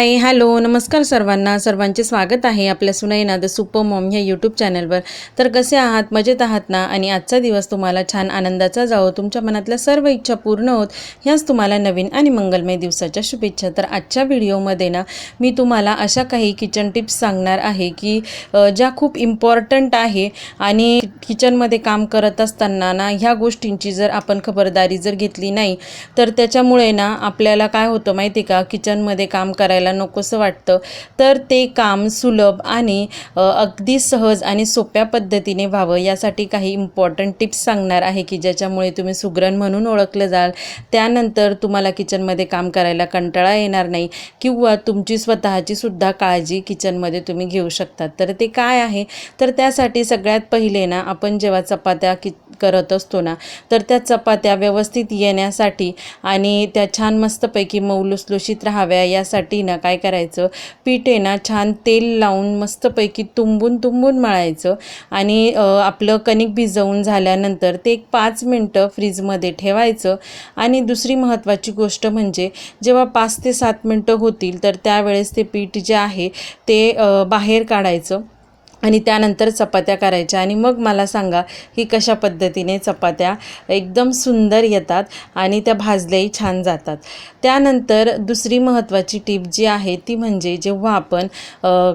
Hi hello नमस्कार सर्वांना. सर्वांचे स्वागत आहे आपल्या सुनाईना द सुपर मॉम ह्या यूट्यूब चॅनलवर. तर कसे आहात? मजेत आहात ना? आणि आजचा दिवस तुम्हाला छान आनंदाचा जावो तुमच्या मनातल्या सर्व इच्छा पूर्ण होत ह्याच तुम्हाला नवीन आणि मंगलमय दिवसाच्या शुभेच्छा. तर आजच्या व्हिडिओमध्ये ना मी तुम्हाला अशा काही किचन टिप्स सांगणार आहे की ज्या खूप इम्पॉर्टंट आहे. आणि किचनमध्ये काम करत असताना ना ह्या गोष्टींची जर आपण खबरदारी जर घेतली नाही तर त्याच्यामुळे ना आपल्याला काय होतं माहिती आहे का? किचनमध्ये काम करायला नकोसं वाटतं. तर ते काम सुलभ आणि अगदी सहज आणि सोप्या पद्धतीने व्हावं यासाठी काही इम्पॉर्टंट टिप्स सांगणार आहे की ज्याच्यामुळे तुम्ही सुग्रण म्हणून ओळखलं जाल. त्यानंतर तुम्हाला किचनमध्ये काम करायला कंटाळा येणार नाही किंवा तुमची स्वतःची सुद्धा काळजी किचनमध्ये तुम्ही घेऊ शकतात. तर ते काय आहे? तर त्यासाठी सगळ्यात पहिले ना आपण जेव्हा चपात्या कि करत असतो ना तर त्या चपात्या व्यवस्थित येण्यासाठी आणि त्या छान मस्तपैकी मऊ लुसलुशीत राहाव्या यासाठी ना काय करायचं? पीठ आहे ना छान तेल लावून मस्तपैकी तुंबून तुंबून मळायचं आणि आपलं कणिक भिजवून झाल्यानंतर ते एक पाच मिनटं फ्रीजमध्ये ठेवायचं. आणि दुसरी महत्त्वाची गोष्ट म्हणजे जेव्हा पाच ते सात मिनटं होतील तर त्यावेळेस ते पीठ जे आहे ते बाहेर काढायचं. आणि त्यानंतर चपात्या करायच्या. आणि मग मला सांगा की कशा पद्धतीने चपात्या एकदम सुंदर येतात आणि त्या भाजल्याही छान जातात. त्यानंतर दुसरी महत्त्वाची टीप जी आहे ती म्हणजे जेव्हा आपण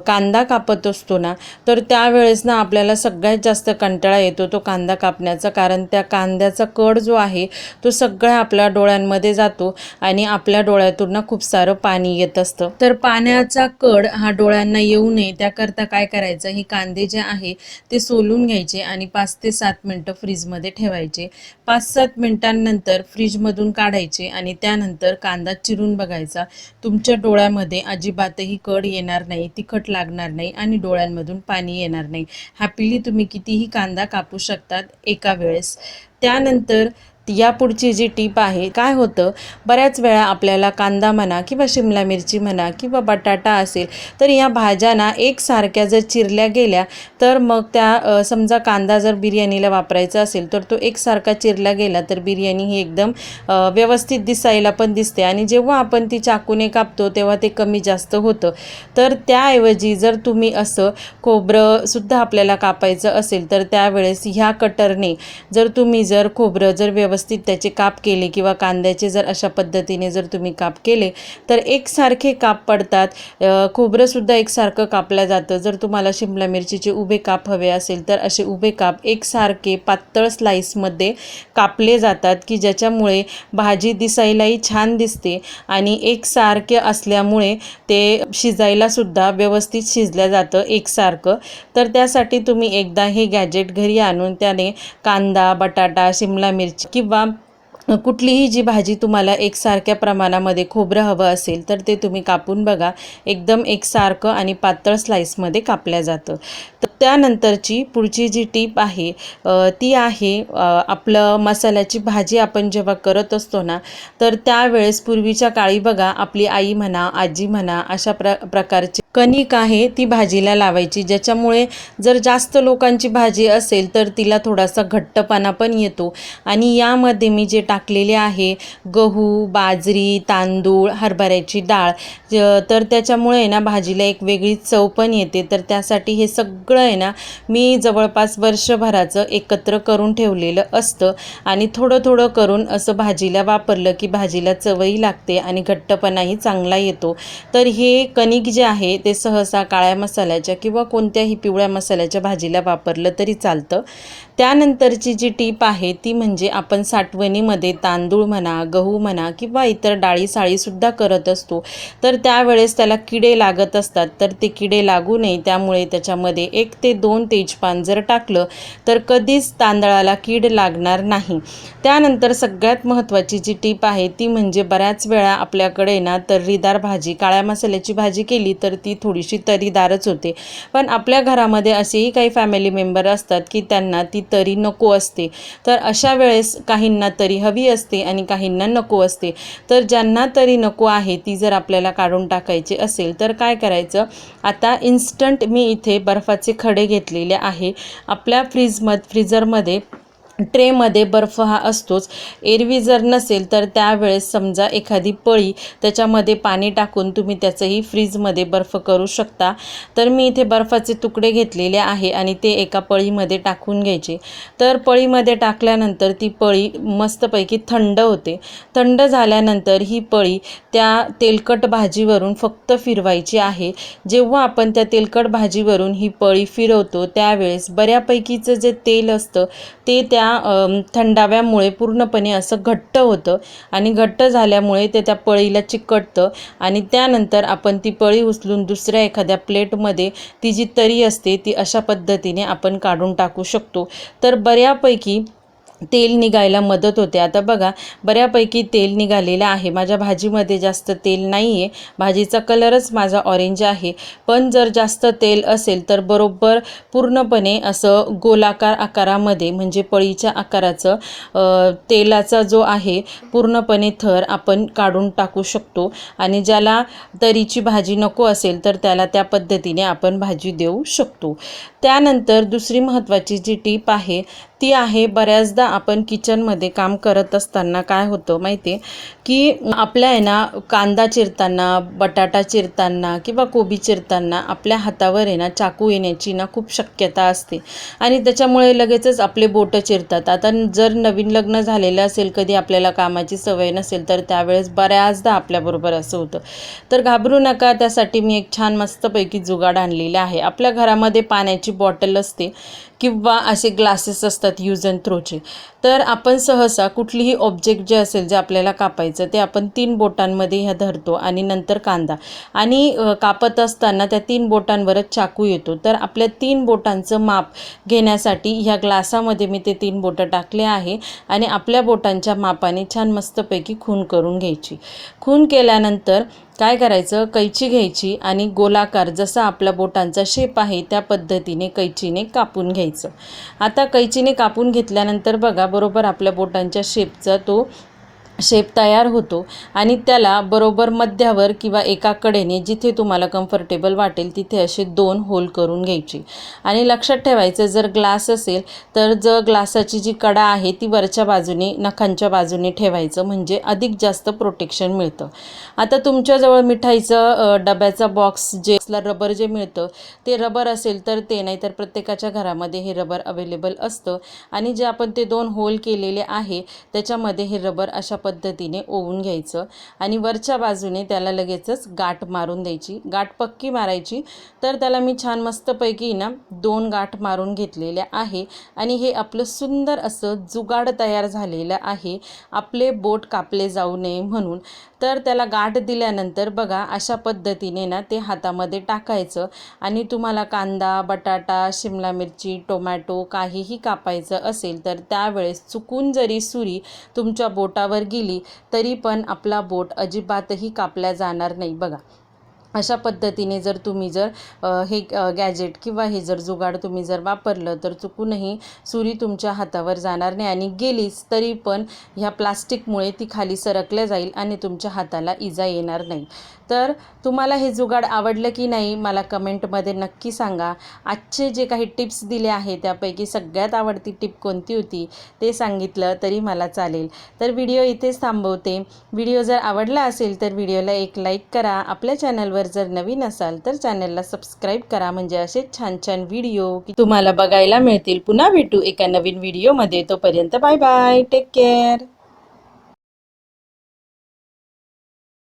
कांदा कापत असतो ना तर त्यावेळेस ना आपल्याला सगळ्यात जास्त कंटाळा येतो तो कांदा कापण्याचा. कारण त्या कांद्याचा कड जो आहे तो सगळा आपल्या डोळ्यांमध्ये जातो आणि आपल्या डोळ्यातून ना खूप सारं पाणी येत असतं. तर पाण्याचा कड हा डोळ्यांना येऊ नये त्याकरता काय करायचं? हे कांदे जे आहे ते सोलून घ्यायचे आणि पाच ते सात मिनटं फ्रीजमध्ये ठेवायचे. पाच सात मिनटांनंतर फ्रीजमधून काढायचे आणि त्यानंतर कांदा चिरून बघायचा. तुमच्या डोळ्यामध्ये अजिबातही कड येणार नाही तिखट लागणार नाही आणि डोळ्यांमधून पाणी येणार नाही. हॅपीली तुम्ही कितीही कांदा कापू शकतात एका वेळेस. त्यानंतर यापुढची जी टीप आहे काय होतं? बऱ्याच वेळा आपल्याला कांदा म्हणा किंवा शिमला मिरची म्हणा किंवा बटाटा असेल तर या भाज्यांना एकसारख्या जर चिरल्या गेल्या तर मग त्या समजा कांदा जर बिर्याणीला वापरायचा असेल तर तो एकसारखा चिरला गेला तर बिर्याणी ही एकदम व्यवस्थित दिसायला पण दिसते. आणि जेव्हा आपण ती चाकूने कापतो तेव्हा ते कमी जास्त होतं. तर त्याऐवजी जर तुम्ही असं खोबरंसुद्धा आपल्याला कापायचं असेल तर त्यावेळेस ह्या कटरने जर तुम्ही जर खोबरं जर व्यवस्थित व्यवस्थित त्याचे काप केले किंवा कांद्याचे जर अशा पद्धतीने जर तुम्ही काप केले तर एकसारखे काप पडतात. खोबरंसुद्धा एकसारखं कापलं जातं. जर तुम्हाला शिमला मिरचीचे उभे काप हवे असेल तर असे उभे काप एकसारखे पातळ स्लाईसमध्ये कापले जातात की ज्याच्यामुळे भाजी दिसायलाही छान दिसते आणि एकसारखे असल्यामुळे ते शिजायलासुद्धा व्यवस्थित शिजलं जातं एकसारखं. तर त्यासाठी तुम्ही एकदा हे गॅजेट घरी आणून त्याने कांदा बटाटा शिमला मिरची किंवा किंवा कुठलीही जी भाजी तुम्हाला एकसारख्या प्रमाणामध्ये खोबरं हवं असेल तर ते तुम्ही कापून बघा. एकदम एकसारखं आणि पातळ स्लाईसमध्ये कापल्या जातं. तर त्यानंतरची पुढची जी टीप आहे ती आहे आपलं मसाल्याची भाजी आपण जेव्हा करत असतो ना तर त्यावेळेस पूर्वीच्या काळी बघा आपली आई म्हणा आजी म्हणा अशा प्र प्रकारची कणिक आहे ती भाजीला लावायची. ज्याच्यामुळे जर जास्त लोकांची भाजी असेल तर तिला थोडासा घट्टपणा पण येतो. आणि यामध्ये मी जे टाकलेले आहे गहू बाजरी तांदूळ हरभऱ्याची डाळ ज- तर त्याच्यामुळे आहे ना भाजीला एक वेगळी चव पण येते. तर त्यासाठी हे सगळं आहे ना मी जवळपास वर्षभराचं एकत्र करून ठेवलेलं असतं. आणि थोडं थोडं करून असं भाजीला वापरलं की भाजीला चवही लागते आणि घट्टपणाही चांगला येतो. तर हे कणिक जे आहे ते सहसा काळ्या मसाल्याच्या किंवा कोणत्याही पिवळ्या मसाल्याच्या भाजीला वापरलं तरी चालतं. त्यानंतरची जी टीप आहे ती म्हणजे आपण साठवणीमध्ये तांदूळ म्हणा गहू म्हणा किंवा इतर डाळी साळीसुद्धा करत असतो. तर त्यावेळेस त्याला किडे लागत असतात. तर ते किडे लागू नये. त्यामुळे त्याच्यामध्ये एक ते दोन तेजपान जर टाकलं तर कधीच तांदळाला कीड लागणार नाही. त्यानंतर सगळ्यात महत्त्वाची जी टीप आहे ती म्हणजे बऱ्याच वेळा आपल्याकडे ना तर्रीदार भाजी काळ्या मसाल्याची भाजी केली तर ती थोडीशी तरीदारच होते. पण आपल्या घरामध्ये असेही काही फॅमिली मेंबर असतात की त्यांना ती तरी नको असते. तर अशा वेळेस काहींना तरी हवी असते आणि काहींना नको असते. तर ज्यांना तरी नको आहे ती जर आपल्याला काढून टाकायची असेल तर काय करायचं? आता इन्स्टंट मी इथे बर्फाचे खडे घेतलेले आहे. आपल्या फ्रीजमध फ्रीजरमध्ये ट्रेमध्ये बर्फ हा असतोच. एरवी जर नसेल तर त्यावेळेस समजा एखादी पळी त्याच्यामध्ये पाणी टाकून तुम्ही त्याचंही फ्रीजमध्ये बर्फ करू शकता. तर मी इथे बर्फाचे तुकडे घेतलेले आहे आणि ते एका पळीमध्ये टाकून घ्यायचे. तर पळीमध्ये टाकल्यानंतर ती पळी मस्तपैकी थंड होते. थंड झाल्यानंतर ही पळी त्या तेलकट भाजीवरून फक्त फिरवायची आहे. जेव्हा आपण त्या तेलकट भाजीवरून ही पळी फिरवतो त्यावेळेस बऱ्यापैकीचं जे तेल असतं ते त्या त्या थंडाव्यामुळे पूर्णपणे असं घट्ट होतं आणि घट्ट झाल्यामुळे ते त्या पळीला चिकटतं आणि त्यानंतर आपण ती पळी उचलून दुसऱ्या एखाद्या प्लेटमध्ये ती जी तरी असते ती अशा पद्धतीने आपण काढून टाकू शकतो. तर बऱ्यापैकी तेल निघायला मदत होते. आता बघा बऱ्यापैकी तेल निघालेलं आहे. माझ्या भाजीमध्ये जास्त तेल नाही आहे भाजीचा कलरच माझा ऑरेंज आहे. पण जर जास्त तेल असेल तर बरोबर पूर्णपणे असं गोलाकार आकारामध्ये म्हणजे पळीच्या आकाराचं तेलाचा जो आहे पूर्णपणे थर आपण काढून टाकू शकतो. आणि ज्याला तरीची भाजी नको असेल तर त्याला त्या पद्धतीने आपण भाजी देऊ शकतो. त्यानंतर दुसरी महत्त्वाची जी टीप आहे ती आहे बऱ्याचदा आपण किचनमध्ये काम करत असताना काय होतं माहिती आहे? की आपल्या आहे ना कांदा चिरताना बटाटा चिरताना किंवा कोबी चिरताना आपल्या हातावर आहे ना चाकू येण्याची ना खूप शक्यता असते. आणि त्याच्यामुळे लगेचच आपले बोटं चिरतात. आता जर नवीन लग्न झालेलं असेल कधी आपल्याला कामाची सवय नसेल तर त्यावेळेस बऱ्याचदा आपल्याबरोबर असं होतं. तर घाबरू नका त्यासाठी मी एक छान मस्तपैकी जुगाड आणलेला आहे. आपल्या घरामध्ये पाण्याची बॉटल असते. किंवा असे ग्लासेस असतात यूज अँड थ्रोचे तर आपण सहसा कुठलीही ऑब्जेक्ट जे असेल जे आपल्याला कापायचं ते आपण तीन बोटांमध्ये ह्या धरतो आणि नंतर कांदा. आणि कापत असताना त्या तीन बोटांवरच चाकू येतो. तर आपल्या तीन बोटांचं माप घेण्यासाठी ह्या ग्लासामध्ये मी ते तीन बोटं टाकले आहे आणि आपल्या बोटांच्या मापाने छान मस्तपैकी खून करून घ्यायची. खून केल्यानंतर काय करायचं? कैची घ्यायची आणि गोलाकार जसा आपल्या बोटांचा शेप आहे त्या पद्धतीने कैचीने कापून घ्यायचं. आता कैचीने कापून घेतल्यानंतर बघा बरोबर आपल्या बोटांच्या शेपचा तो शेप तयार होतो आणि त्याला बरोबर मध्यावर किंवा एका कडेने जिथे तुम्हाला कम्फर्टेबल वाटेल तिथे असे दोन होल करून घ्यायची. आणि लक्षात ठेवायचं जर ग्लास असेल तर जर ग्लासाची जी कडा आहे ती वरच्या बाजूने नखांच्या बाजूने ठेवायचं. म्हणजे अधिक जास्त प्रोटेक्शन मिळतं. आता तुमच्याजवळ मिठाईचं डब्याचा बॉक्स जे असला रबर जे मिळतं ते रबर असेल तर ते नाही तर प्रत्येकाच्या घरामध्ये हे रबर अवेलेबल असतं. आणि जे आपण ते दोन होल केलेले आहे त्याच्यामध्ये हे रबर अशा पद्धतीने ओवून घ्यायचं आणि वरच्या बाजूने त्याला लगेचच गाठ मारून द्यायची. गाठ पक्की मारायची. तर त्याला मी छान मस्तपैकी ना दोन गाठ मारून घेतलेल्या आहे. आणि हे आपलं सुंदर असं जुगाड तयार झालेलं आहे. आपले बोट कापले जाऊ नये म्हणून. तर त्याला गाठ दिल्यानंतर बघा अशा पद्धतीने ना ते हातामध्ये टाकायचं आणि तुम्हाला कांदा बटाटा शिमला मिरची टोमॅटो काहीही कापायचं असेल तर त्यावेळेस चुकून जरी सुरी तुमच्या बोटावर गेली तरी पण आपला बोट अजिबातही कापल्या जाणार नाही. बघा अशा पद्धतीने जर तुम्ही जर हे गॅजेट किंवा हे जर जुगाड तुम्ही जर वापरलं तर चुकूनही सुरी तुमच्या हातावर जाणार नाही आणि गेलीच तरी पण ह्या प्लास्टिकमुळे ती खाली सरकल्या जाईल आणि तुमच्या हाताला इजा येणार नाही. तर तुम्हाला हे जुगाड आवडलं की नाही मला कमेंटमध्ये नक्की सांगा. आजचे जे काही टिप्स दिले आहे त्यापैकी सगळ्यात आवडती टिप कोणती होती ते सांगितलं तरी मला चालेल. तर व्हिडिओ इथेच थांबवते. व्हिडिओ जर आवडला असेल तर व्हिडिओला एक लाईक करा. आपल्या चॅनलवर जर नवीन असाल तर चॅनलला सबस्क्राईब करा. म्हणजे असे छान छान व्हिडिओ की तुम्हाला बघायला मिळतील. पुन्हा भेटू एका नवीन व्हिडिओमध्ये. तोपर्यंत बाय बाय. Take care.